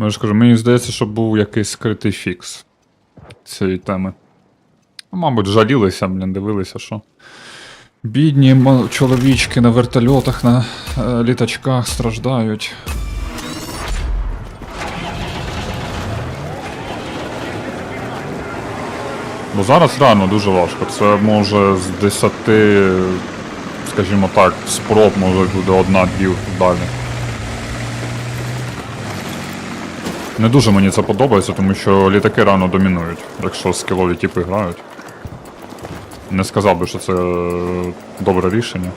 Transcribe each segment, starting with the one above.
Ну, Я мені здається, що був якийсь скритий фікс цієї теми. Ну, Мабуть, жалілися, блін, дивилися, що. Бідні чоловічки на вертольотах, на е, літачках страждають. Бо зараз реально дуже важко. Це може з 10, скажімо так, спроб може буде одна-дві далі. Не дуже мені це подобається, тому що літаки рано домінують, якщо скілові типи грають. Не сказав би, що це е, добре рішення.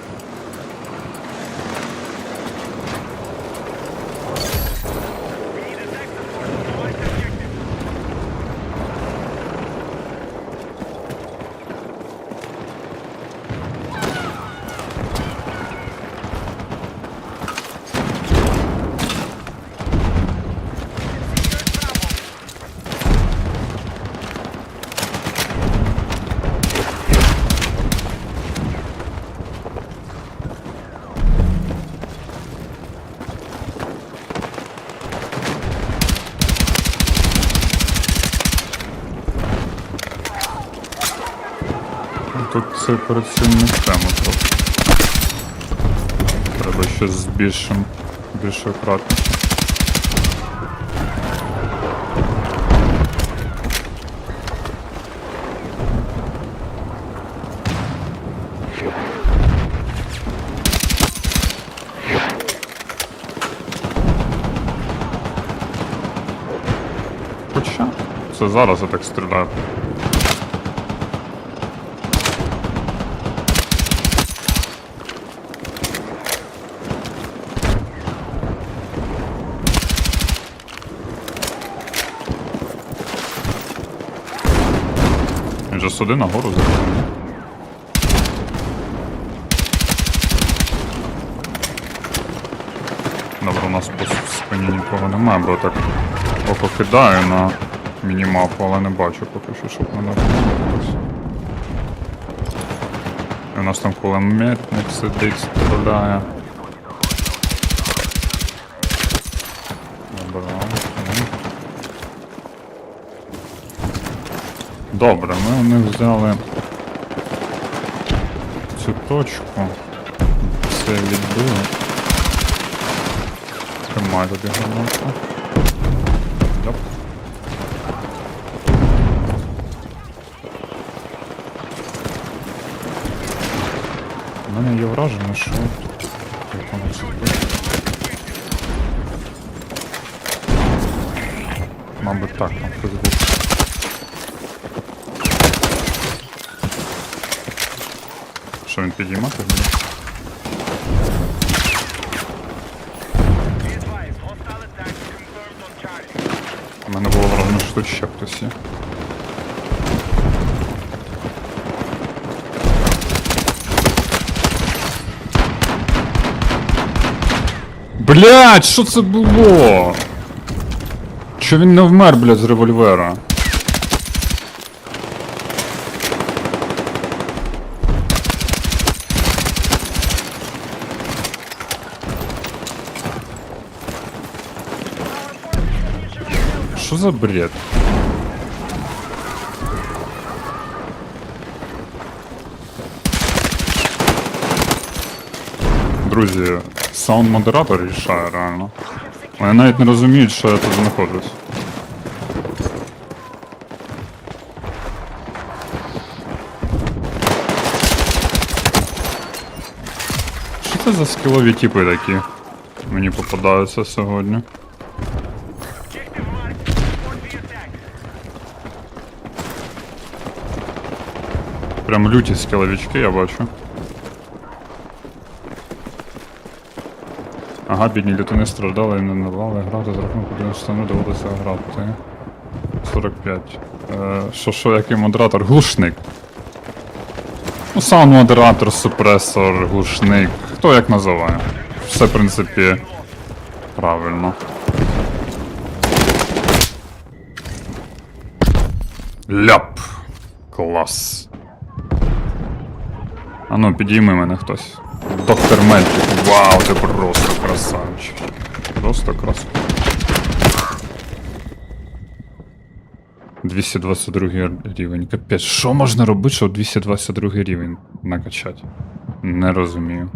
Тут це перед цим не тема трохи. Треба щось з більшим, більшою кратністю. Хоча, це зараз я так стріляю. Сюди нагору закинув. Добре, у нас по спині нікого немає, бо так око кидаю на мінімапу, але не бачу поки що, щоб мене розмовилось. У нас там кулеметник сидить, стріляє. Добре, окей. Добре, ми у взяли цю точку. Все відбили. Тримай тобі гранату. У мене є враження, що... Як воно це буде? Мабуть так, там хтось був. Що він підіймати буде? У мене було враження, що тут ще хтось є. Блять, що це було? Що він не вмер, блядь, з револьвера? Що за бред? Друзі, саунд-модератор рішає реально. Вони навіть не розуміють, що я тут знаходжусь. Що це за скілові типи такі? Мені попадаються сьогодні. Прям люті скіловички, я бачу. Ага, бідні літуни страждали і не давали грати, рахунок один штану доводиться грати. 45. Е, що, що, який модератор? Глушник. Ну, сам модератор, супресор, глушник. Хто як називає? Все, в принципі, правильно. Ляп. Клас. А ну, підійми мене хтось. Доктор Мельчик. Вау, ти просто красавчик. Просто красавчик. 222 рівень. Капець, що можна робити, щоб 222 рівень накачати? Не розумію.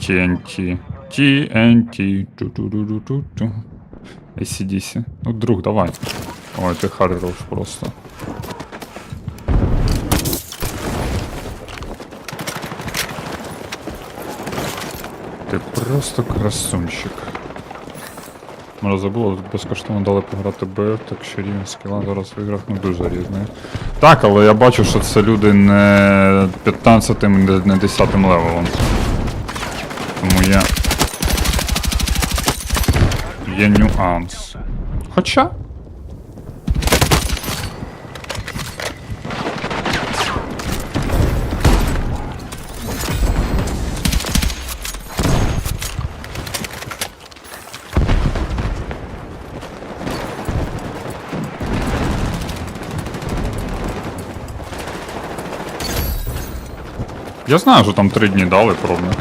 TNT. TNT. Ту-ту-ду-ду-ду-ду. ACDC. Ну, друг, давай. Ой, ти хорош просто. Ти просто красунчик. Забула, тут безкоштовно дали пограти БР, так що рівень скіла зараз в іграх не дуже різний. Так, але я бачу, що це люди не 15 не не 10 левелом. Тому є. Є нюанс. Хоча. Я знаю, що там три дні дали пробних.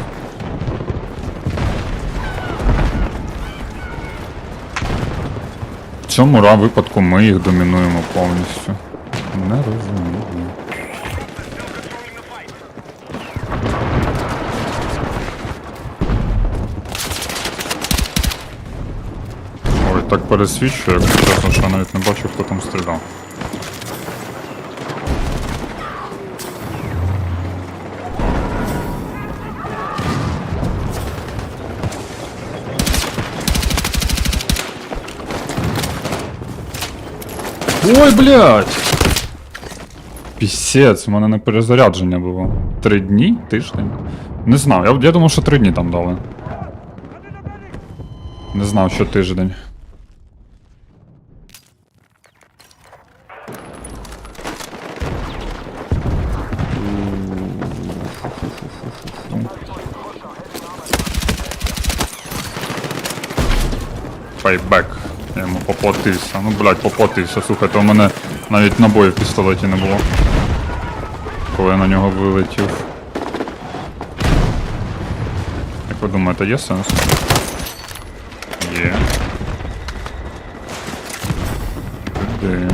В цьому ра випадку ми їх домінуємо повністю. Не розумію. Ой, так пересвідчує, якщо чесно, що я навіть не бачив, хто там стріляв. Ой, блядь! Пісець, у мене не перезарядження було. Три дні? Тиждень? Не знав, я, я думав, що три дні там дали. Не знав, що тиждень. Пайбек. Я йому поплатився. Ну, блядь, поплатився. Слухайте, у мене навіть набоїв в пістолеті не було. Коли я на нього вилетів. Як ви думаєте, є сенс? Є. Туди.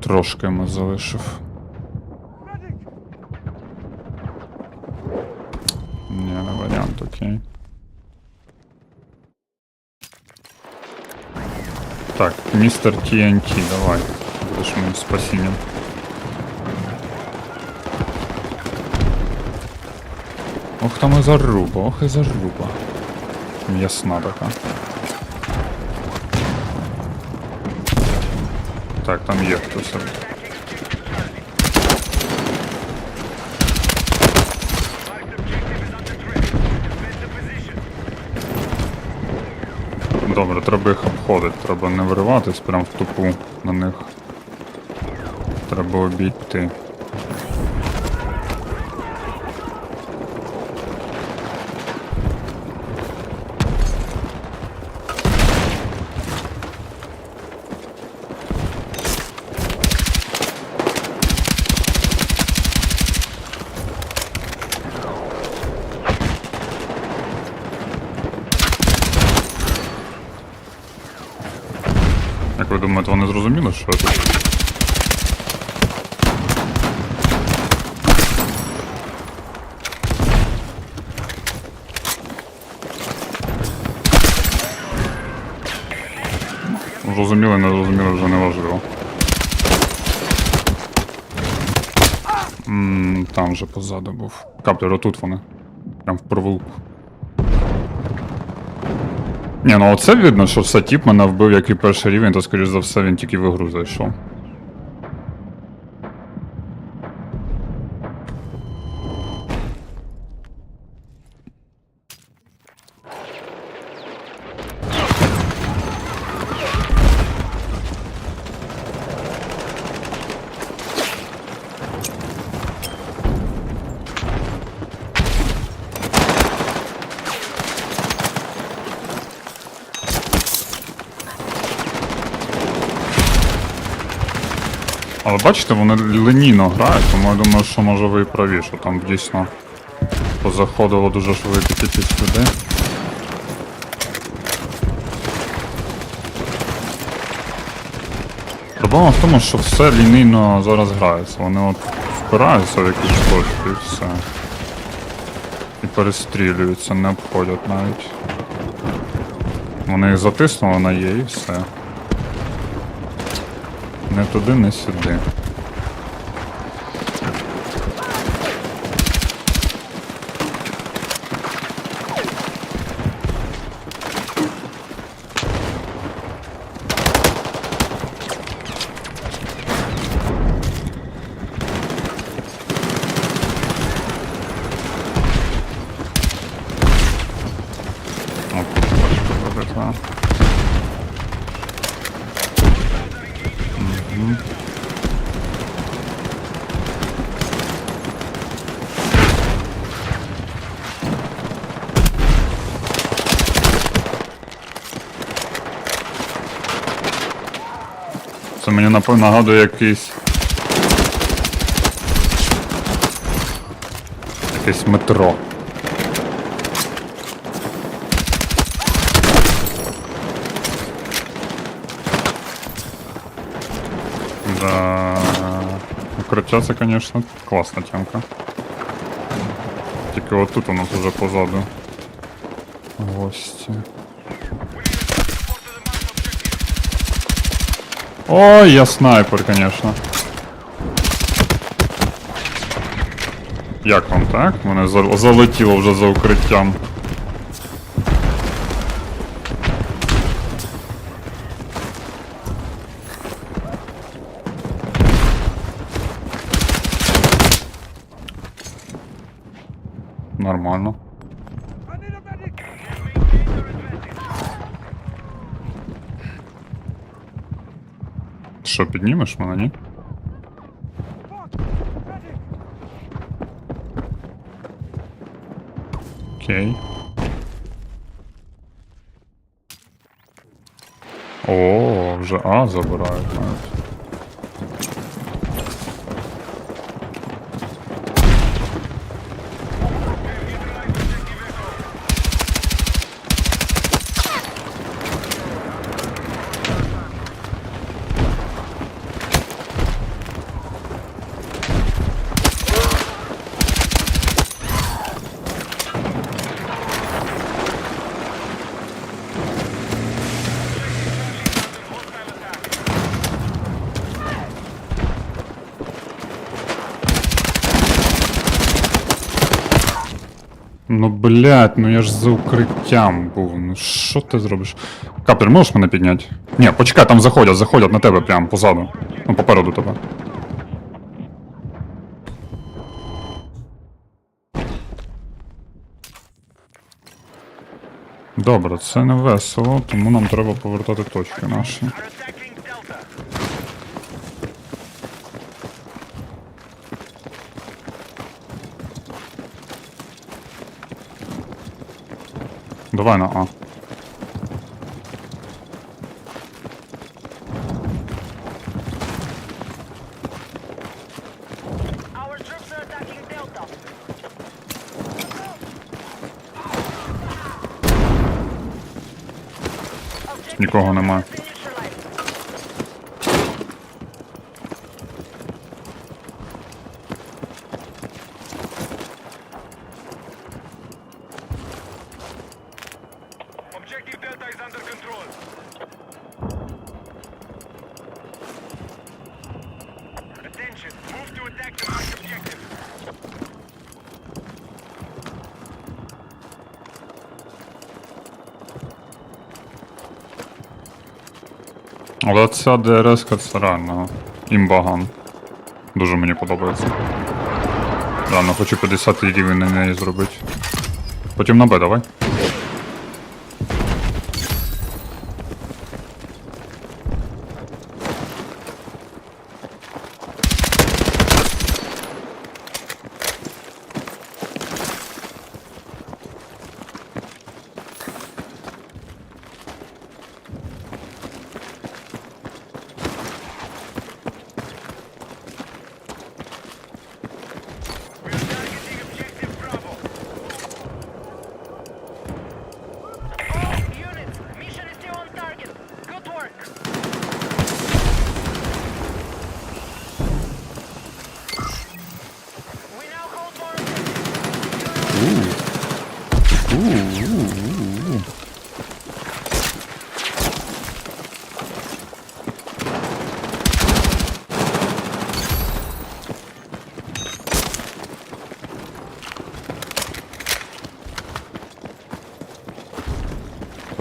Трошки йому залишив. не варіант, окей. Так, містер TNT, давай. Будеш моїм спасінням. Ох там і заруба, ох і заруба. М'ясна така. Так, там є хтось. Добре, треба їх обходити, треба не вириватись прям в тупу на них. Треба обійти. Як ви думаєте, вони зрозуміли, що це? Зрозуміли, не зрозуміли, вже не важливо. Ммм, там вже позаду був. Каптер, отут вони. Прям в провулку. Ні, ну оце видно, що все тіп мене вбив, як і перший рівень, то скоріш за все він тільки в ігру зайшов. Але бачите, вони лінійно грають, тому я думаю, що може ви і праві, що там дійсно позаходило дуже швидко кількість людей. Проблема в тому, що все лінійно зараз грається. Вони от впираються в якісь точки і все. І перестрілюються, не обходять навіть. Вони їх затиснули на Є і все. Не туди, не сюди. От тут бачите, робить, а. Це мені напев- нагадує якийсь. Якесь метро. Да. Укриття це, конечно, класна тямка. Тільки отут у нас уже позаду. Гості. Ой, я снайпер, конечно. Як вам так? Мене залетіло вже за укриттям. Нормально. Що, піднімеш мене, ні? Окей. О, вже А забирають навіть. Блядь, ну я ж за укриттям був. Ну що ти зробиш? Каплер, можеш мене підняти? Ні, почекай, там заходять, заходять на тебе прямо позаду. Ну, попереду тебе. Добре, це не весело, тому нам треба повертати точки наші. Давай на А. Our troops are attacking Delta! Нікого немає. Але ця ДРС це реально імбаган. Дуже мені подобається. Реально, хочу 50 рівень на неї зробити. Потім на Б давай.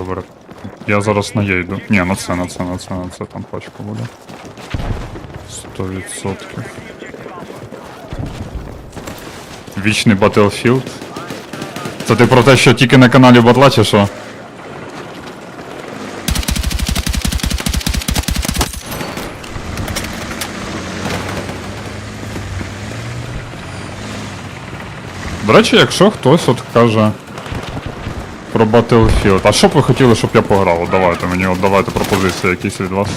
Добре. Я зараз на Є йду. Ні, на це, на це, на це, на це там пачка буде. Сто відсотків. Вічний Battlefield. Це ти про те, що тільки на каналі Батла чи що? До речі, якщо хтось от каже про Battlefield, а що б ви хотіли, щоб я пограв? Давайте мені, от давайте пропозиції якісь від вас.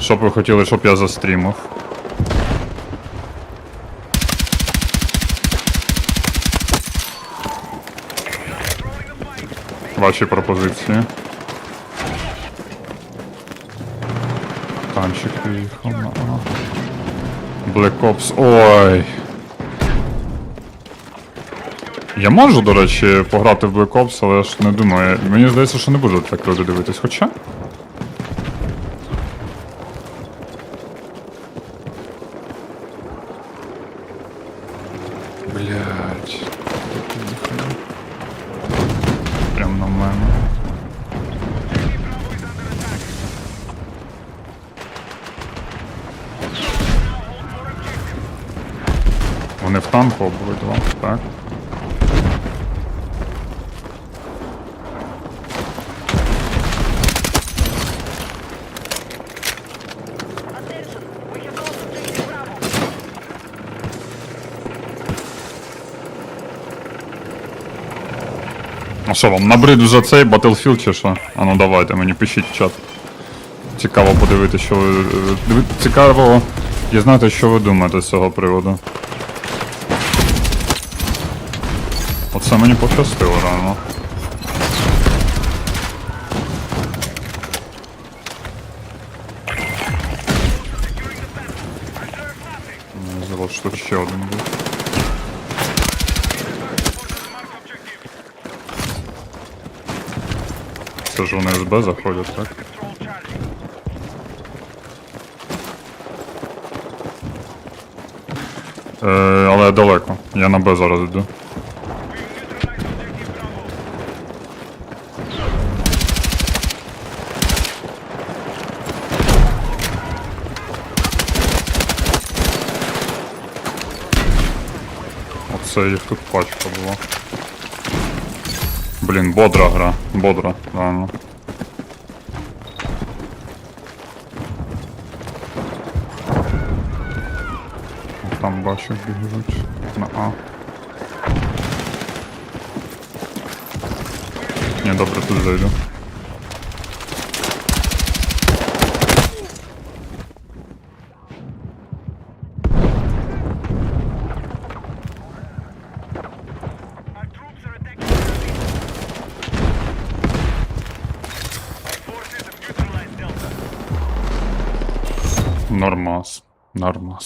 Що б ви хотіли, щоб я застрімив? Ваші пропозиції. Танчик приїхав на. Black Ops. Ой. Я можу, до речі, пограти в Black Ops, але я ж не думаю. Мені здається, що не будуть так люди дивитись, хоча. Блять. Прям на. Вони в танку обидва, так? А що вам, набрид за цей Battlefield чи що? А ну давайте, мені пишіть в чат. Цікаво подивитися, що ви. е, Цікаво дізнати, що ви думаєте з цього приводу. Оце мені пощастило реально. Це ж вони з заходять, так? Е, але далеко. Я на Б зараз йду. Оце їх тут пачка була. Блін, бодра гра. Бодра, реально. Там бачу біжуть. На А. Ні, добре, тут зайду. Normal. Normal.